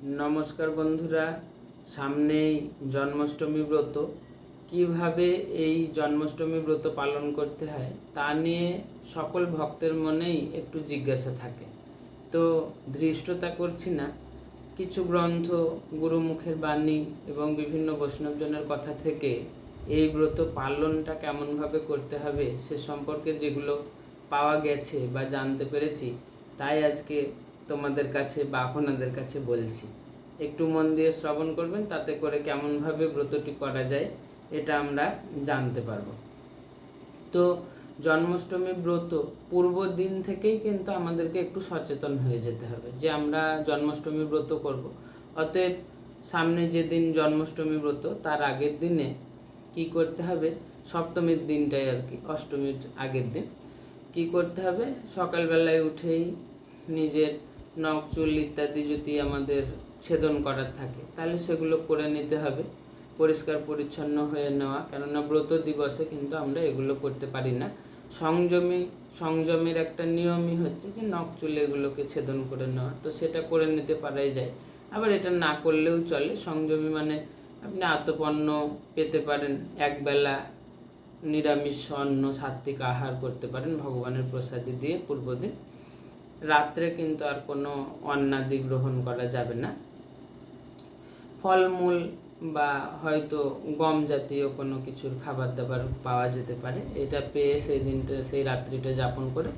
নমস্কার বন্ধুরা, সামনেই জন্মাষ্টমী ব্রত। কীভাবে এই জন্মাষ্টমী ব্রত পালন করতে হয়, তা নিয়ে সকল ভক্তের মনেই একটু জিজ্ঞাসা থাকে। তো ধৃষ্টতা করছি না, কিছু গ্রন্থ, গুরুমুখের বাণী এবং বিভিন্ন বৈষ্ণবজনের কথা থেকে এই ব্রত পালনটা কেমনভাবে করতে হবে সে সম্পর্কে যেগুলো পাওয়া গেছে বা জানতে পেরেছি, তাই আজকে তোমাদের কাছে বা আপনাদের কাছে বলছি। একটু মন দিয়ে শ্রবণ করবেন, তাতে করে কেমনভাবে ব্রতটি করা যায় এটা আমরা জানতে পারব। তো জন্মাষ্টমী ব্রত পূর্ব দিন থেকেই কিন্তু আমাদেরকে একটু সচেতন হয়ে যেতে হবে যে আমরা জন্মাষ্টমী ব্রত করব। অতএব সামনে যেদিন জন্মাষ্টমী ব্রত, তার আগের দিনে কি করতে হবে? সপ্তমীর দিনটাই আর কি, অষ্টমীর আগের দিন কি করতে হবে? সকালবেলায় উঠেই নিজের নখ, চুল ইত্যাদি যদি আমাদের ছেদন করার থাকে, তাহলে সেগুলো করে নিতে হবে। পরিষ্কার, পরিচ্ছন্ন হয়ে নেওয়া। কেননা ব্রত দিবসে কিন্তু আমরা এগুলো করতে পারি না। সংযমী, সংযমের একটা নিয়মই হচ্ছে যে নখ, চুল এগুলোকে ছেদন করে নেওয়া। তো সেটা করে নিতে পারাই যায়। আবার এটা না করলেও চলে। সংযমী মানে আপনি আত্মপন্ন পেতে পারেন। একবেলা নিরামিষ, অন্ন সাত্বিক আহার করতে পারেন ভগবানের প্রসাদী দিয়ে পূর্বদিন রাত্রে কিন্তু আর কোনো অন্নাদি গ্রহণ করা যাবে না। ফলমূল বা হয়তো গম জাতীয় কোনো কিছুর খাবার দাবার পাওয়া যেতে পারে। এটা পেয়ে সেই দিনটা, সেই রাত্রিটা যাপন করে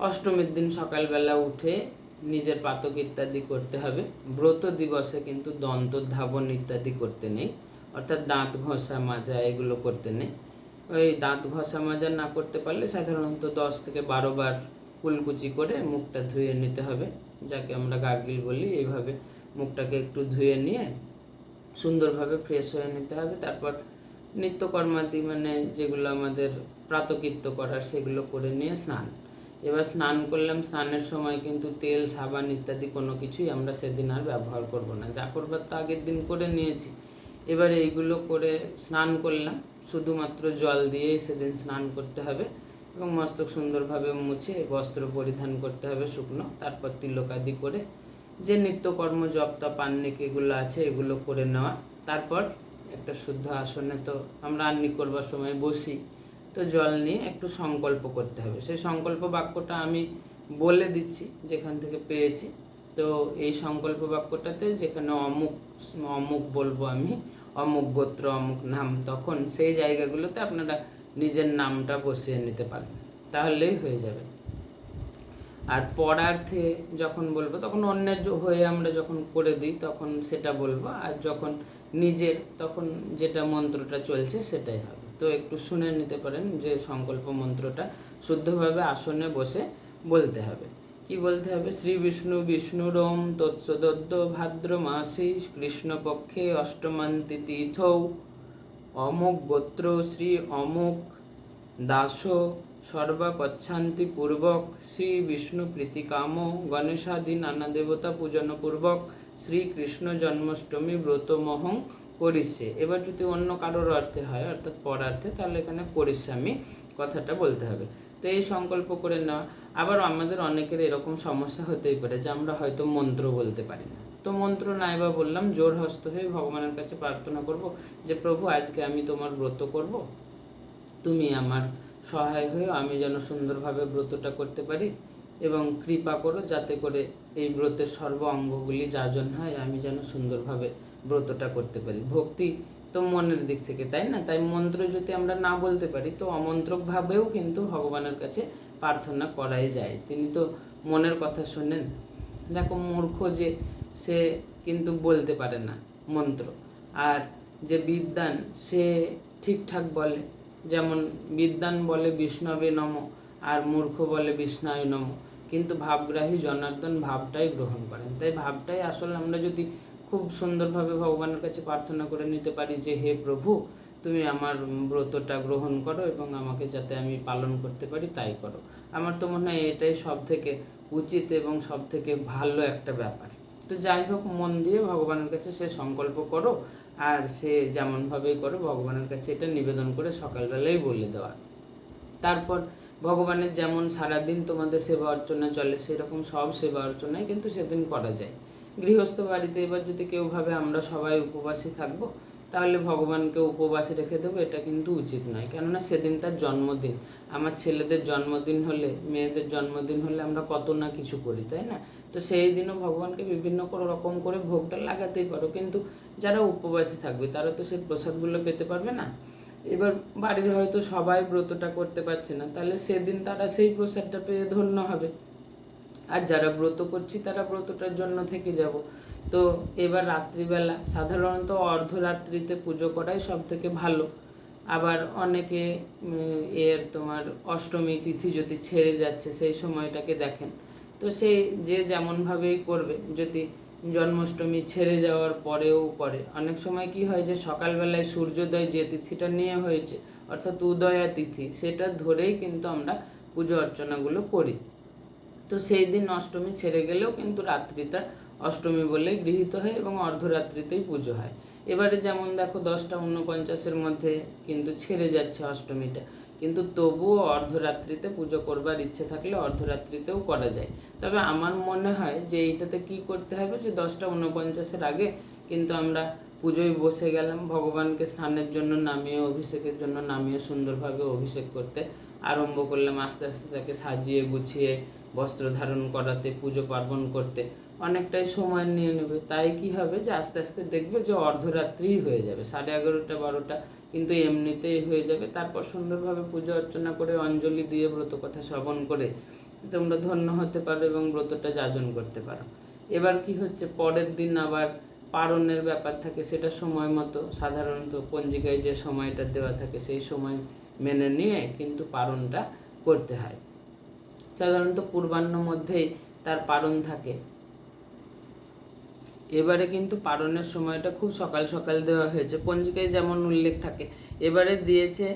অষ্টমীর দিন সকালবেলা উঠে নিজের পাতক ইত্যাদি করতে হবে। ব্রত দিবসে কিন্তু দন্ত, ধাবন ইত্যাদি করতে নেই। অর্থাৎ দাঁত ঘষা, মাজা এগুলো করতে নেই। ওই দাঁত ঘষা, মাজা না করতে পারলে সাধারণত দশ থেকে বারো বার কুলকুচি করে মুখটা ধুয়ে নিতে হবে, যাকে আমরা গার্গিল বলি। এইভাবে মুখটাকে একটু ধুয়ে নিয়ে সুন্দরভাবে ফ্রেশ হয়ে নিতে হবে। তারপর নিত্যকর্মাদি মানে যেগুলো আমাদের প্রাতকৃত্য করার, সেগুলো করে নিয়ে স্নান। এবার স্নান করলাম, স্নানের সময় কিন্তু তেল, সাবান ইত্যাদি কোনো কিছুই আমরা সেদিন আর ব্যবহার করব না। যা করবার তো আগের দিন করে নিয়েছি। এবার এইগুলো করে স্নান করলাম। শুধুমাত্র জল দিয়েই সেদিন স্নান করতে হবে। এবং মস্তক সুন্দরভাবে মুছে বস্ত্র পরিধান করতে হবে শুকনো। তারপর তিলকাদি করে যে নিত্যকর্ম জপ তপ আন্নিক এগুলো আছে, এগুলো করে নেওয়া। তারপর একটা শুদ্ধ আসনে তো আমরা আন্নিক করবার সময় বসি। তো জল নিয়ে একটু সংকল্প করতে হবে। সেই সংকল্প বাক্যটা আমি বলে দিচ্ছি যেখান থেকে পেয়েছি। তো এই সংকল্প বাক্যটাতে যেখানে অমুক অমুক বলব আমি, অমুক গোত্র, অমুক নাম, তখন সেই জায়গাগুলোতে আপনারা নিজের নামটা বসিয়ে নিতে পারেন। তাহলেই হয়ে যাবে। আর পরার্থে যখন বলব, তখন অন্যের হয়ে আমরা যখন করে দিই, তখন সেটা বলব। আর যখন নিজের, তখন যেটা মন্ত্রটা চলছে সেটাই হবে। তো একটু শুনে নিতে পারেন যে সংকল্প মন্ত্রটা শুদ্ধভাবে আসনে বসে বলতে হবে। কি বলতে হবে? শ্রী বিষ্ণু বিষ্ণুরম তৎসদদ্দ ভাদ্র মাসি কৃষ্ণপক্ষে অষ্টমান্তি তীর্থৌ অমুক গোত্র শ্রী অমুক দাস সর্বাপচ্ছান্তি পূর্বক শ্রী বিষ্ণু প্রীতিকাম গণেশাদি নানা দেবতা পূজন পূর্বক শ্রীকৃষ্ণ জন্মাষ্টমী ব্রতমহং করিছে। এবার যদি অন্য কারোর অর্থে হয়, অর্থাৎ পরার্থে, তাহলে এখানে করিছে আমি কথাটা বলতে হবে। তো এই সংকল্প করে নেওয়া আবার আমাদের অনেকের এরকম সমস্যা হতেই পারে যে আমরা হয়তো মন্ত্র বলতে পারি না। তো মন্ত্র নাই বা বললাম, জোর হস্ত হয়ে ভগবানের কাছে প্রার্থনা করব যে, প্রভু, আজকে আমি তোমার ব্রত করব। তুমি আমার সহায় হয়ে আমি যেন সুন্দরভাবে ব্রতটা করতে পারি এবং কৃপা করো যাতে করে এই ব্রতের সর্ব অঙ্গগুলি যাজন হয়, আমি যেন সুন্দরভাবে ব্রতটা করতে পারি। ভক্তি তো মনের দিক থেকে, তাই না? তাই মন্ত্র যদি আমরা না বলতে পারি, তো অমন্ত্রকভাবেও কিন্তু ভগবানের কাছে প্রার্থনা করাই যায়। তিনি তো মনের কথা শোনেন। দেখো, মূর্খ যে সে কিন্তু বলতে পারে না, মন্ত্র। আর যে বিদ্যান সে ঠিকঠাক বলে। যেমন বিদ্যান বলে বিষ্ণবে নম, আর মূর্খ বলে বিষ্ণায় নম। কিন্তু ভাবগ্রাহী জনার্দন ভাবটাই গ্রহণ করেন। তাই ভাবটাই আসলে আমরা যদি খুব সুন্দরভাবে ভগবানের কাছে প্রার্থনা করে নিতে পারি যে, হে প্রভু, তুমি আমার ব্রতটা গ্রহণ করো এবং আমাকে যাতে আমি পালন করতে পারি, তাই করো। আমার তো মনে হয় এটাই সব থেকে উচিত এবং সব থেকে ভালো একটা ব্যাপার। তো যাই হোক, মন দিয়ে ভগবানের কাছে সে সংকল্প করো, আর সে যেমনভাবেই করো, ভগবানের কাছে এটা নিবেদন করে সকালবেলাই বলে দেওয়া। তারপর ভগবানের যেমন সারাদিন তোমাদের সেবা অর্চনা চলে, সেরকম সব সেবা অর্চনাই কিন্তু সেদিন করা যায়। গৃহস্থ বাড়িতে এবার যদি কেউ ভাবে আমরা সবাই উপবাসী থাকব তাহলে ভগবানকে উপবাসে রেখে দেবো, এটা কিন্তু উচিত নয়। কেননা সেদিন তার জন্মদিন। আমার ছেলেদের জন্মদিন হলে, মেয়েদের জন্মদিন হলে আমরা কত না কিছু করি, তাই না? তো সেই দিনও ভগবানকে বিভিন্ন রকম করে ভোগটা লাগাতেই পারো। কিন্তু যারা উপবাসে থাকবে, তারা তো সেই প্রসাদগুলো পেতে পারবে না। এবার বাড়ির হয়তো সবাই ব্রতটা করতে পারছে না, তাহলে সেদিন তারা সেই প্রসাদটা পেয়ে ধন্য হবে। আর যারা ব্রত করছি তারা ব্রতটার জন্য থেকে যাব। তো এবার রাত্রিবেলা, সাধারণত অর্ধরাত্রিতে পুজো করাই সব থেকে ভালো। আবার অনেকে এর তোমার অষ্টমী তিথি যদি ছেড়ে যাচ্ছে সেই সময়টাকে দেখেন। তো সেই যে যেমনভাবেই করবে, যদি জন্মাষ্টমী ছেড়ে যাওয়ার পরেও করে। অনেক সময় কি হয় যে সকালবেলায় সূর্যোদয় যে তিথিটা নিয়ে হয়েছে, অর্থাৎ উদয়া তিথি সেটা ধরেই কিন্তু আমরা পুজো অর্চনাগুলো করি। তো সেই দিন অষ্টমী ছেড়ে গেলেও কিন্তু রাত্রিটা অষ্টমী বলেই গৃহীত হয় এবং অর্ধরাত্রিতেই পুজো হয়। এবারে যেমন দেখো দশটা উনপঞ্চাশের মধ্যে কিন্তু ছেড়ে যাচ্ছে অষ্টমীটা। কিন্তু তবুও অর্ধরাত্রিতে পুজো করবার ইচ্ছে থাকলে অর্ধরাত্রিতেও করা যায়। তবে আমার মনে হয় যে এইটাতে কি করতে হবে যে দশটা উনপঞ্চাশের আগে কিন্তু আমরা পুজোয় বসে গেলাম, ভগবানকে স্নানের জন্য নামিয়ে, অভিষেকের জন্য নামিয়ে সুন্দরভাবে অভিষেক করতে আরম্ভ করলাম, আস্তে আস্তে তাকে সাজিয়ে গুছিয়ে বস্ত্র ধারণ করাতে, পুজো পার্বণ করতে অনেকটাই সময় নিয়ে নেবে। তাই কি হবে যে আস্তে আস্তে দেখবে যে অর্ধরাত্রিই হয়ে যাবে, সাড়ে এগারোটা, বারোটা কিন্তু এমনিতেই হয়ে যাবে। তারপর সুন্দরভাবে পুজো অর্চনা করে, অঞ্জলি দিয়ে ব্রত কথা শ্রবণ করে তোমরা ধন্য হতে পারো এবং ব্রতটা যাজন করতে পারো। এবার কি হচ্ছে, পরের দিন আবার পারণের ব্যাপার থাকে, সেটা সময় মতো। সাধারণত পঞ্জিকায় যে সময়টা দেওয়া থাকে, সেই সময় মেনে নিয়ে কিন্তু পারণটা করতে হয়। সাধারণত পূর্বাহ্ন মধ্যেই তার পারণ থাকে। এবারে কিন্তু পারণের সময়টা খুব সকাল সকাল দেওয়া হয়েছে। পঞ্জিকায় যেমন উল্লেখ থাকে, এবারে দিয়েছে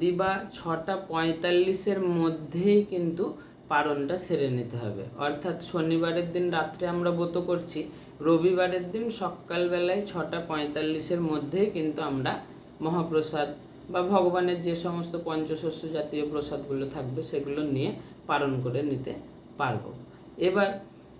দিবা ছটা পঁয়তাল্লিশের মধ্যেই কিন্তু পারণটা সেরে নিতে হবে। অর্থাৎ শনিবারের দিন রাত্রে আমরা ব্রত করছি, রবিবারের দিন সকালবেলায় ছটা পঁয়তাল্লিশের মধ্যেই কিন্তু আমরা মহাপ্রসাদ বা ভগবানের যে সমস্ত পঞ্চশস্য জাতীয় প্রসাদগুলো থাকবে, সেগুলো নিয়ে পালন করে নিতে পারব। এবার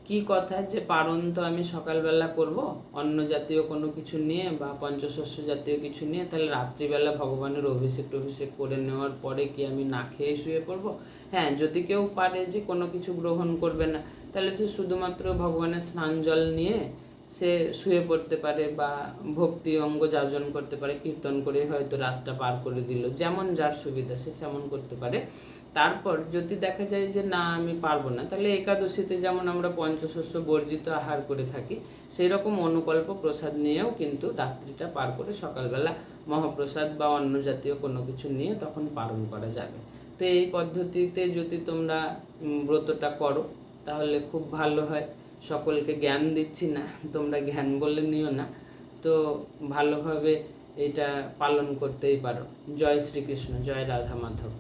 কি কথা যে পারণ তো আমি সকালবেলা করব অন্য জাতীয় কোনো কিছু নিয়ে বা পঞ্চশস্য জাতীয় কিছু নিয়ে, তাহলে রাত্রিবেলা ভগবানের অভিষেক টভিষেক করে নেওয়ার পরে কি আমি না খেয়ে শুয়ে পড়ব? হ্যাঁ যদি কেউ পারে যে কোনো কিছু গ্রহণ করবে না, তাহলে সে শুধুমাত্র ভগবানের স্নান জল নিয়ে সে শুয়ে পড়তে পারে বা ভক্তি অঙ্গ যাজন করতে পারে, কীর্তন করে হয়তো রাতটা পার করে দিল, যেমন যার সুবিধা সে সেমন করতে পারে। তারপর যদি দেখা যায় যে না, আমি পারব না, তাহলে একাদশীতে যেমন আমরা পঞ্চশস্য বর্জিত আহার করে থাকি সেই রকম অনুকল্প প্রসাদ নিয়েও কিন্তু রাত্রিটা পার করে সকালবেলা মহাপ্রসাদ বা অন্য জাতীয় কোনো কিছু নিয়ে তখন পালন করা যাবে। তো এই পদ্ধতিতে যদি তোমরা ব্রতটা করো, তাহলে খুব ভালো হয়। সকলকে জ্ঞান দিচ্ছি না, তোমরা জ্ঞান বলে নিও না। তো ভালোভাবে এটা পালন করতেই পারো। জয় শ্রীকৃষ্ণ, জয় রাধা মাধব